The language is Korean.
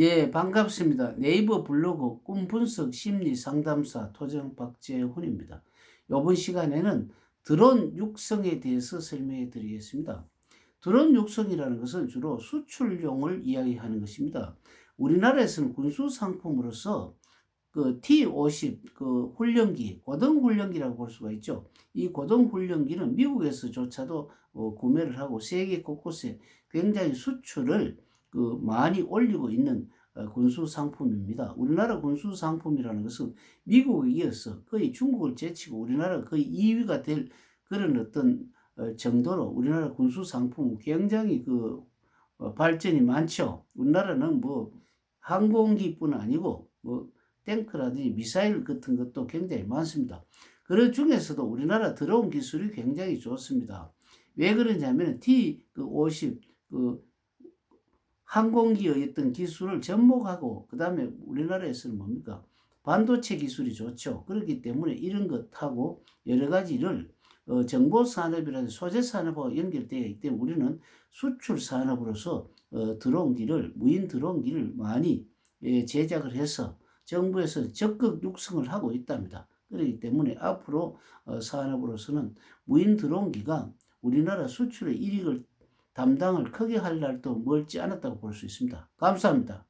예, 반갑습니다. 네이버 블로그 꿈 분석 심리 상담사 토정 박재훈입니다. 이번 시간에는 드론 육성에 대해서 설명해 드리겠습니다. 드론 육성이라는 것은 주로 수출용을 이야기하는 것입니다. 우리나라에서는 군수 상품으로서 그 T-50 그 훈련기, 고등 훈련기라고 볼 수가 있죠. 이 고등 훈련기는 미국에서조차도 어, 구매를 하고 세계 곳곳에 굉장히 수출을 그 많이 올리고 있는 어, 군수 상품입니다. 우리나라 군수 상품이라는 것은 미국에 이어서 거의 중국을 제치고 우리나라가 거의 2위가 될 그런 어떤 어, 정도로 우리나라 군수 상품은 굉장히 그 어, 발전이 많죠. 우리나라는 뭐 항공기뿐 아니고 뭐 탱크라든지 미사일 같은 것도 굉장히 많습니다. 그 중에서도 우리나라 들어온 기술이 굉장히 좋습니다. 왜 그러냐면 T50 그 항공기의 어떤 기술을 접목하고 그 다음에 우리나라에서는 뭡니까 반도체 기술이 좋죠. 그렇기 때문에 이런 것하고 여러 가지를 어, 정보 산업이라든지 소재 산업과 연결되어 있기 때문에 우리는 수출 산업으로서 어, 드론기를 무인 드론기를 많이 예, 제작을 해서 정부에서 적극 육성을 하고 있답니다. 그렇기 때문에 앞으로 어, 산업으로서는 무인 드론기가 우리나라 수출의 이익을 담당을 크게 할 날도 멀지 않았다고 볼 수 있습니다. 감사합니다.